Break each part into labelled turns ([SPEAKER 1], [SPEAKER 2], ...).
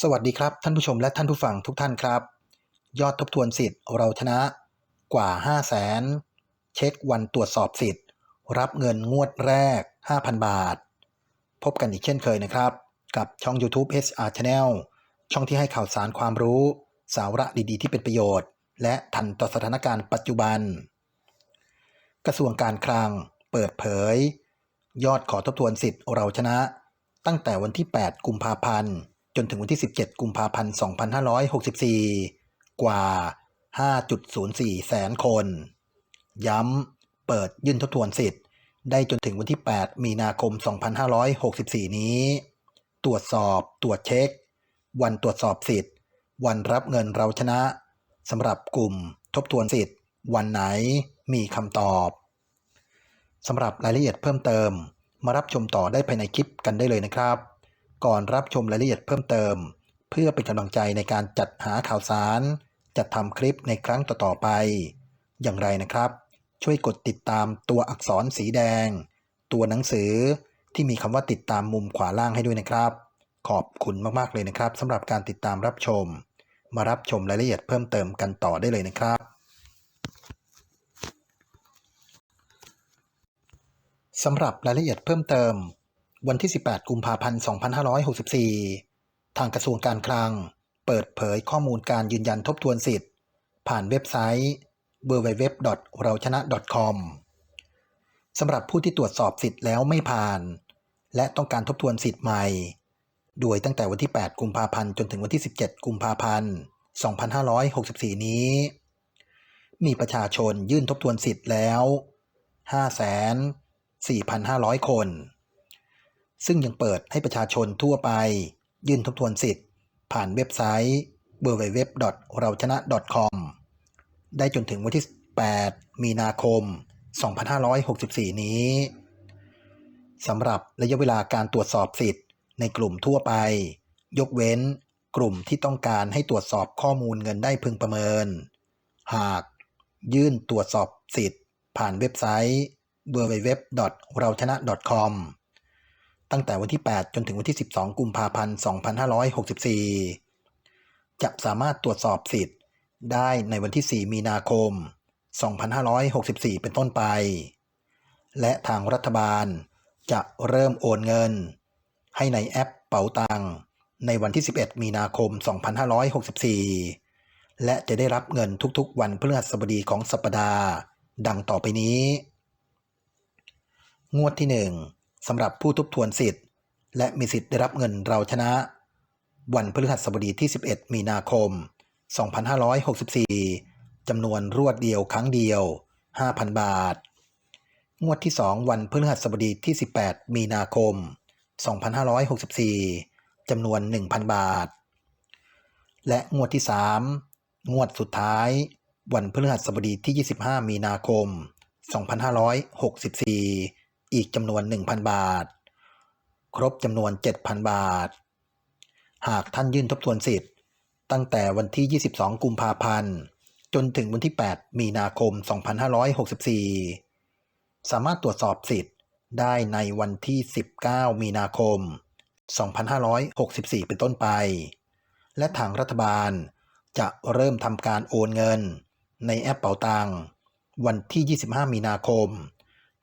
[SPEAKER 1] สวัสดีครับท่านผู้ชมและท่านผู้ฟังทุกท่านครับ ยอดทบทวนสิทธิ์เราชนะกว่า 5 0 0แสนเช็ควันตรวจสอบสิทธิ์ รับเงินงวดแรก 5,000 บาท พบกันอีกเช่นเคยนะครับ กับช่อง YouTube HR Channel ช่องที่ให้ข่าวสารความรู้ สาระดีๆ ที่เป็นประโยชน์ และทันต่อสถานการณ์ปัจจุบัน กระทรวงการคลังเปิดเผย ยอดขอทบทวนสิทธิ์เราชนะ ตั้งแต่วันที่ 8 กุมภาพันธ์ จนถึงวันที่ 17 กุมภาพันธ์ 2564 กว่า 5.04 แสนคน ย้ำ เปิดยื่นทบทวนสิทธิ์ ได้จนถึงวันที่ 8 มีนาคม 2564 นี้ ตรวจสอบ ตรวจเช็ค วันตรวจสอบสิทธิ์ วันรับเงินเราชนะ สำหรับกลุ่มทบทวนสิทธิ์ วันไหน มีคำตอบ สำหรับรายละเอียดเพิ่มเติม มารับชมต่อได้ภายในคลิปกันได้เลยนะครับ ก่อนรับชมรายละเอียดเพิ่มเติม เพื่อเป็นกำลังใจในการจัดหาข่าวสาร จัดทำคลิปในครั้งต่อๆไป อย่างไรนะครับ ช่วยกดติดตามตัวอักษรสีแดง ตัวหนังสือที่มีคำว่าติดตามมุมขวาล่างให้ด้วยนะครับ ขอบคุณมากๆเลยนะครับสำหรับการติดตามรับชม มารับชมรายละเอียดเพิ่มเติมกันต่อได้เลยนะครับ สำหรับรายละเอียดเพิ่มเติม วันที่ 18 กุมภาพันธ์ 2564 ทางกระทรวงการคลัง เปิดเผยข้อมูลการยืนยันทบทวนสิทธิ์ ผ่านเว็บไซต์ www. เราชนะ .com สำหรับผู้ที่ตรวจสอบสิทธิ์แล้วไม่ผ่าน และต้องการทบทวนสิทธิ์ใหม่ โดยตั้งแต่วันที่ 8 กุมภาพันธ์ จนถึงวันที่ 17 กุมภาพันธ์ 2564 นี้ มีประชาชนยื่นทบทวนสิทธิ์แล้ว 5,4,500 คน ซึ่งยังเปิดให้ประชาชนทั่วไป ยื่นทบทวนสิทธิ์ ผ่านเว็บไซต์ www. เราชนะ .com ได้จนถึงวันที่ 8 มีนาคม 2564 นี้สำหรับระยะเวลาการตรวจสอบสิทธิ์ในกลุ่มทั่วไป ยกเว้นกลุ่มที่ต้องการให้ตรวจสอบข้อมูลเงินได้พึงประเมิน หากยื่นตรวจสอบสิทธิ์ ผ่านเว็บไซต์ www. เราชนะ .com ตั้งแต่วันที่ 8 จนถึงวันที่ 12 กุมภาพันธ์ 2564 จะสามารถตรวจสอบสิทธิ์ได้ในวันที่ 4 มีนาคม 2564 เป็นต้นไป และทางรัฐบาลจะเริ่มโอนเงิน ให้ในแอปเป๋าตังในวันที่ 11 มีนาคม 2564 และจะได้รับเงินทุกๆ วันพฤหัสบดีของสัปดาห์ ดังต่อไปนี้ งวดที่ 1 สำหรับผู้ทบทวนสิทธิ์ และมีสิทธิ์ได้รับเงินเราชนะ วันพฤหัสบดีที่ 11 มีนาคม 2564 จำนวนรวดเดียวครั้งเดียว 5,000 บาท งวดที่ 2 วันพฤหัสบดีที่ 18 มีนาคม 2564 จำนวน 1,000 บาท และงวดที่ 3 งวดสุดท้าย วันพฤหัสบดีที่ 25 มีนาคม 2564 อีกจำนวน 1,000 บาท ครบจำนวน 7,000 บาท หากท่านยื่นทบทวนสิทธิ์ ตั้งแต่วันที่ 22 กุมภาพันธ์ จนถึงวันที่ 8 มีนาคม 2564 สามารถตรวจสอบสิทธิ์ได้ในวันที่ 19 มีนาคม 2564 เป็นต้นไป และทางรัฐบาลจะเริ่มทำการโอนเงิน ในแอปเป๋าตังวันที่ 25 มีนาคม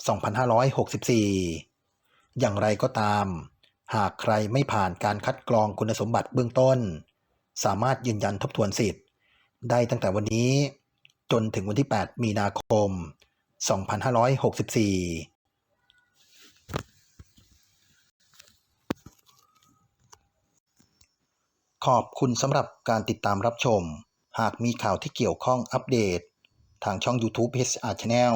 [SPEAKER 1] 2564 อย่างไรก็ตาม หากใครไม่ผ่านการคัดกรองคุณสมบัติเบื้องต้น สามารถยืนยันทบทวนสิทธิ์ ได้ตั้งแต่วันนี้จนถึงวันที่ 8 มีนาคม 2564ขอบคุณสำหรับการติดตามรับชม หากมีข่าวที่เกี่ยวข้องอัปเดต ทางช่อง YouTube HR Channel